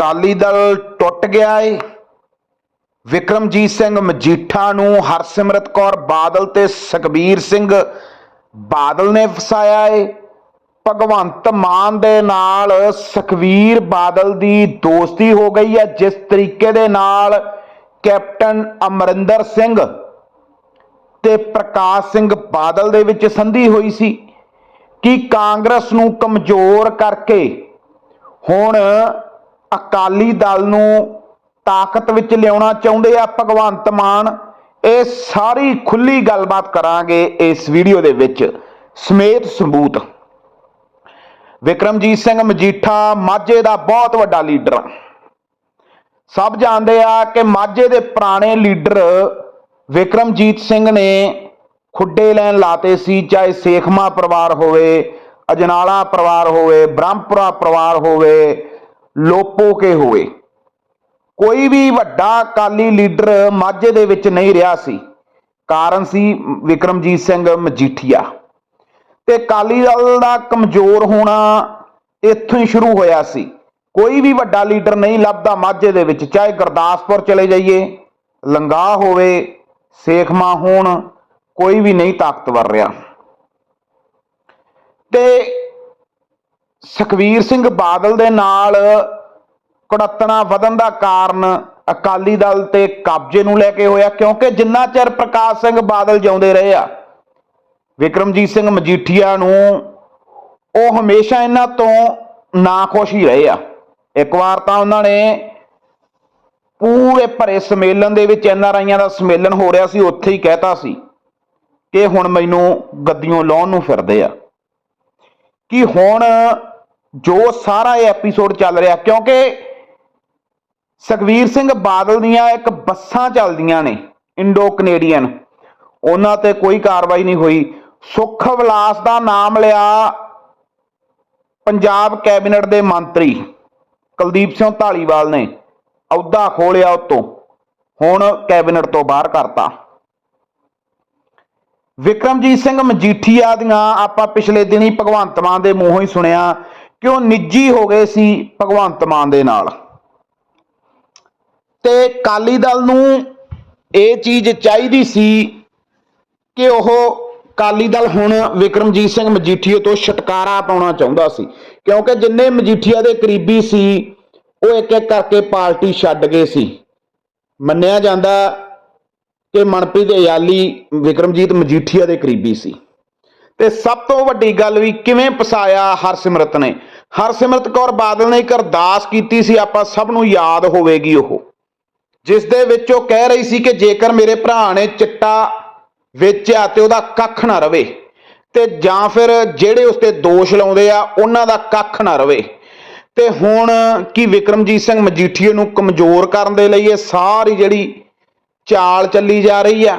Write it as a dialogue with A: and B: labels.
A: ਅਕਾਲੀ ਦਲ ਟੁੱਟ ਗਿਆ ਏ। ਵਿਕਰਮਜੀਤ ਸਿੰਘ ਮਜੀਠਾ ਨੂੰ ਹਰਸਿਮਰਤ ਕੌਰ ਬਾਦਲ ਤੇ ਸੁਖਬੀਰ ਸਿੰਘ ਬਾਦਲ ਨੇ ਫਸਾਇਆ ਏ। ਭਗਵੰਤ ਮਾਨ ਦੇ ਨਾਲ ਸੁਖਬੀਰ ਬਾਦਲ ਦੀ ਦੋਸਤੀ ਹੋ ਗਈ ਹੈ। ਜਿਸ ਤਰੀਕੇ ਦੇ ਨਾਲ ਕੈਪਟਨ ਅਮਰਿੰਦਰ ਸਿੰਘ ਤੇ ਪ੍ਰਕਾਸ਼ ਸਿੰਘ ਬਾਦਲ ਦੇ ਵਿੱਚ ਸੰਧੀ ਹੋਈ ਸੀ ਕਿ ਕਾਂਗਰਸ ਨੂੰ ਕਮਜ਼ੋਰ ਕਰਕੇ ਹੁਣ ਅਕਾਲੀ ਦਲ ਨੂੰ ਤਾਕਤ ਵਿੱਚ ਲਿਆਉਣਾ ਚਾਹੁੰਦੇ ਆ ਭਗਵੰਤ ਮਾਨ, ਇਹ ਸਾਰੀ ਖੁੱਲੀ ਗੱਲਬਾਤ ਕਰਾਂਗੇ ਇਸ ਵੀਡੀਓ ਦੇ ਵਿੱਚ। ਸਮੇਤ ਸਬੂਤ। ਵਿਕਰਮਜੀਤ ਸਿੰਘ ਮਜੀਠਾ ਮਾਝੇ ਦਾ ਬਹੁਤ ਵੱਡਾ ਲੀਡਰ। ਆ ਸਭ ਜਾਣਦੇ ਆ ਕਿ ਮਾਝੇ ਦੇ ਪੁਰਾਣੇ ਲੀਡਰ ਵਿਕਰਮਜੀਤ ਸਿੰਘ ਨੇ ਖੁੱਡੇ ਲੈਣ ਲਾਤੇ ਸੀ, ਚਾਹੇ ਸੇਖਮਾ ਪਰਿਵਾਰ ਹੋਵੇ, ਅਜਨਾਲਾ ਪਰਿਵਾਰ ਹੋਵੇ, ਬ੍ਰਹਮਪੁਰਾ ਪਰਿਵਾਰ ਹੋਵੇ ਲੋਪੋਕੇ ਹੋਵੇ ਕੋਈ ਵੀ ਵੱਡਾ ਅਕਾਲੀ ਲੀਡਰ ਮਾਝੇ ਦੇ ਵਿੱਚ ਨਹੀਂ ਰਿਹਾ ਸੀ। ਕਾਰਨ ਸੀ ਵਿਕਰਮਜੀਤ ਸਿੰਘ ਮਜੀਠੀਆ। ਤੇ ਅਕਾਲੀ ਦਲ ਦਾ ਕਮਜ਼ੋਰ ਹੋਣਾ ਇੱਥੋਂ ਹੀ ਸ਼ੁਰੂ ਹੋਇਆ ਸੀ। ਕੋਈ ਵੀ ਵੱਡਾ ਲੀਡਰ ਨਹੀਂ ਲੱਭਦਾ ਮਾਝੇ ਦੇ ਵਿੱਚ, ਚਾਹੇ ਗੁਰਦਾਸਪੁਰ ਚਲੇ ਜਾਈਏ, ਲੰਗਾ ਹੋਵੇ ਸੇਖਮਾ ਹੋਣ, ਕੋਈ ਵੀ ਨਹੀਂ ਤਾਕਤਵਰ ਰਿਹਾ। ਤੇ ਸੁਖਵੀਰ ਸਿੰਘ ਬਾਦਲ ਦੇ ਨਾਲ ਕੜਤਣਾ ਵਧਣ ਦਾ ਕਾਰਨ ਅਕਾਲੀ ਦਲ ਤੇ ਕਬਜ਼ੇ ਨੂੰ ਲੈ ਕੇ ਹੋਇਆ, ਕਿਉਂਕਿ ਜਿੰਨਾ ਚਿਰ ਪ੍ਰਕਾਸ਼ ਸਿੰਘ ਬਾਦਲ ਜਿਉਂਦੇ ਰਹੇ ਆ, ਵਿਕਰਮਜੀਤ ਸਿੰਘ ਮਜੀਠੀਆ ਨੂੰ ਉਹ ਹਮੇਸ਼ਾ ਇਹਨਾਂ ਤੋਂ ਨਾ ਖੁਸ਼ ਹੀ ਰਹੇ ਆ। ਇੱਕ ਵਾਰ ਤਾਂ ਉਹਨਾਂ ਨੇ ਪੂਰੇ ਭਰੇ ਸਮੇਲਨ ਦੇ ਵਿੱਚ ਐਨ ਆਰ ਆਈਆਂ ਦਾ ਸਮੇਲਨ ਹੋ ਰਿਹਾ ਸੀ, ਉੱਥੇ ਹੀ ਕਹਿਤਾ ਸੀ ਕਿ ਹੁਣ ਮੈਨੂੰ ਗੱਦੀਆਂ ਲਾਉਣ ਨੂੰ ਫਿਰਦੇ ਆ। ਕਿ ਹੁਣ ਜੋ ਸਾਰਾ ਇਹ ਐਪੀਸੋਡ ਚੱਲ ਰਿਹਾ, ਕਿਉਂਕਿ ਸੁਖਵੀਰ ਸਿੰਘ ਬਾਦਲ ਦੀਆਂ ਇੱਕ ਬੱਸਾਂ ਚੱਲਦੀਆਂ ਨੇ ਇੰਡੋ ਕੈਨੇਡੀਅਨ। ਉਹਨਾਂ ਤੇ ਕੋਈ ਕਾਰਵਾਈ ਨਹੀਂ ਹੋਈ। ਸੁਖ ਵਿਲਾਸ ਦਾ ਨਾਮ ਲਿਆ ਪੰਜਾਬ ਕੈਬਨਿਟ ਦੇ ਮੰਤਰੀ ਕੁਲਦੀਪ ਸਿੰਘ ਢਾਲੀਵਾਲ ਨੇ। ਅਹੁਦਾ ਖੋਲਿਆ ਉਤੋਂ। ਹੁਣ ਕੈਬਨਿਟ ਤੋਂ ਬਾਹਰ ਕਰਤਾ। ਵਿਕਰਮਜੀਤ ਸਿੰਘ ਮਜੀਠੀਆ ਦੀਆਂ ਆਪਾਂ ਪਿਛਲੇ ਦਿਨੀ ਭਗਵੰਤ ਮਾਨ ਦੇ ਮੂੰਹੋਂ ਹੀ ਸੁਣਿਆ ਕਿ ਉਹ ਨਿੱਜੀ ਹੋ ਗਏ ਸੀ ਭਗਵੰਤ ਮਾਨ ਦੇ ਨਾਲ? ਤੇ ਕਾਲੀ ਦਲ ਨੂੰ ਇਹ ਚੀਜ਼ ਚਾਹੀਦੀ ਸੀ ਕਿ ਉਹ ਕਾਲੀ ਦਲ ਹੁਣ ਵਿਕਰਮਜੀਤ ਸਿੰਘ ਮਜੀਠੀਏ ਤੋਂ ਛੁਟਕਾਰਾ ਪਾਉਣਾ ਚਾਹੁੰਦਾ ਸੀ। ਕਿਉਂਕਿ ਜਿੰਨੇ ਮਜੀਠੀਆ ਦੇ ਕਰੀਬੀ ਸੀ, ਉਹ ਇੱਕ ਇੱਕ ਕਰਕੇ ਪਾਰਟੀ ਛੱਡ ਗਏ ਸੀ। ਮੰਨਿਆ ਜਾਂਦਾ ਕਿ ਮਨਪ੍ਰੀਤ ਅਯਾਲੀ ਵਿਕਰਮਜੀਤ ਮਜੀਠੀਆ ਦੇ ਕਰੀਬੀ ਸੀ। ਤੇ ਸਭ ਤੋਂ ਵੱਡੀ ਗੱਲ ਵੀ ਕਿਵੇਂ ਪਸਾਇਆ ਹਰਸਿਮਰਤ ਨੇ। ਹਰਸਿਮਰਤ ਕੌਰ ਬਾਦਲ ਨੇ ਇੱਕ ਅਰਦਾਸ ਕੀਤੀ ਸੀ, ਆਪਾਂ ਸਭ ਨੂੰ ਯਾਦ ਹੋਵੇਗੀ ਉਹ। ਜਿਸ ਦੇ ਵਿੱਚ ਉਹ ਕਹਿ ਰਹੀ ਸੀ ਕਿ ਜੇਕਰ ਮੇਰੇ ਭਰਾ ਨੇ ਚਿੱਟਾ ਵੇਚਿਆ ਤੇ ਉਹਦਾ ਕੱਖ ਨਾ ਰਵੇ, ਤੇ ਜਾਂ ਫਿਰ ਜਿਹੜੇ ਉਸ ਤੇ ਦੋਸ਼ ਲਾਉਂਦੇ ਆ, ਉਹਨਾਂ ਦਾ ਕੱਖ ਨਾ ਰਵੇ। ਤੇ ਹੁਣ ਕੀ ਵਿਕਰਮਜੀਤ ਸਿੰਘ ਮਜੀਠੀਏ ਨੂੰ ਕਮਜ਼ੋਰ ਕਰਨ ਦੇ ਲਈ ਇਹ ਸਾਰੀ ਜਿਹੜੀ ਚਾਲ ਚੱਲੀ ਜਾ ਰਹੀ ਆ।